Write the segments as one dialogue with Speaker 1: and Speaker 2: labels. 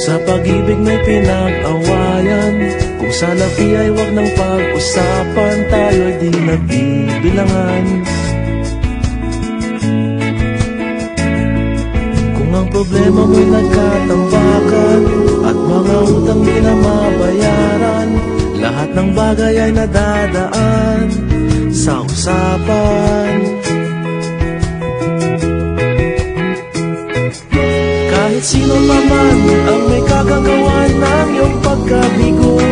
Speaker 1: Kung sa pag-ibig may pinag-awayan. Kung sa labi ay wag ng pag-usapan Tayo'y di nagbibilangan. Kung ang problema mo'y nagkatambakan At mga utang di na mabayaran Lahat ng bagay ay nadadaan Sa usapan Kahit sino naman ang may kagagawa ng iyong pagkabigo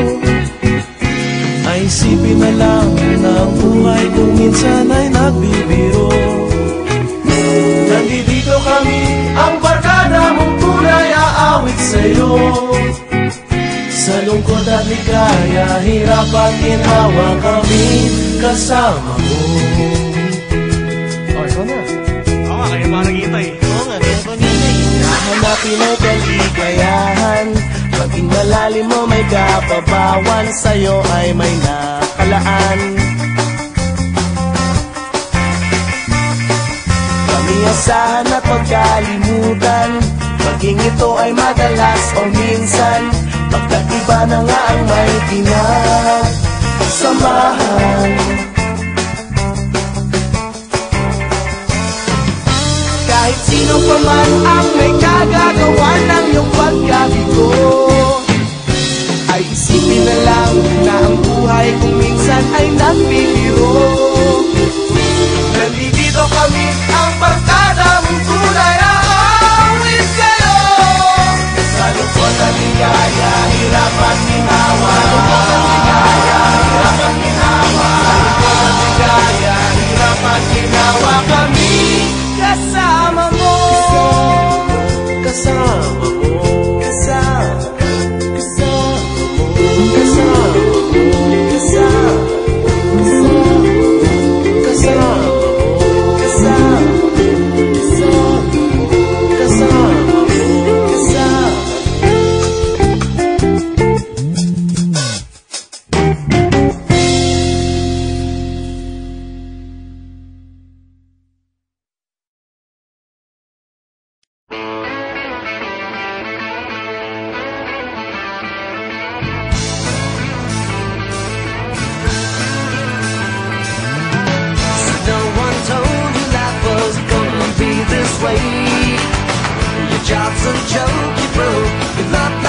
Speaker 1: Ay isipin na lang na ang buhay kung minsan ay nagbibiro Nandito
Speaker 2: kami, ang barkada
Speaker 1: mong
Speaker 2: tunay
Speaker 1: aawit sa'yo Sa lungkot at ligaya, hirap at ginawa kami kasama mo Oh,
Speaker 2: ikaw na.
Speaker 3: Oo nga, kaya ba nakita eh.
Speaker 2: Hanapin ang kaligayahan Maging malalim mo may kapabawan Sa'yo ay may nakalaan. Kami asahan at magkalimutan Maging ito ay madalas o minsan. Pagkaiba na nga ang may pinagsamahan Sino pa man ang may kagagawa ng iyong pagkabigo Ay isipin na lang na ang buhay kong
Speaker 1: That's a joke you broke. You're not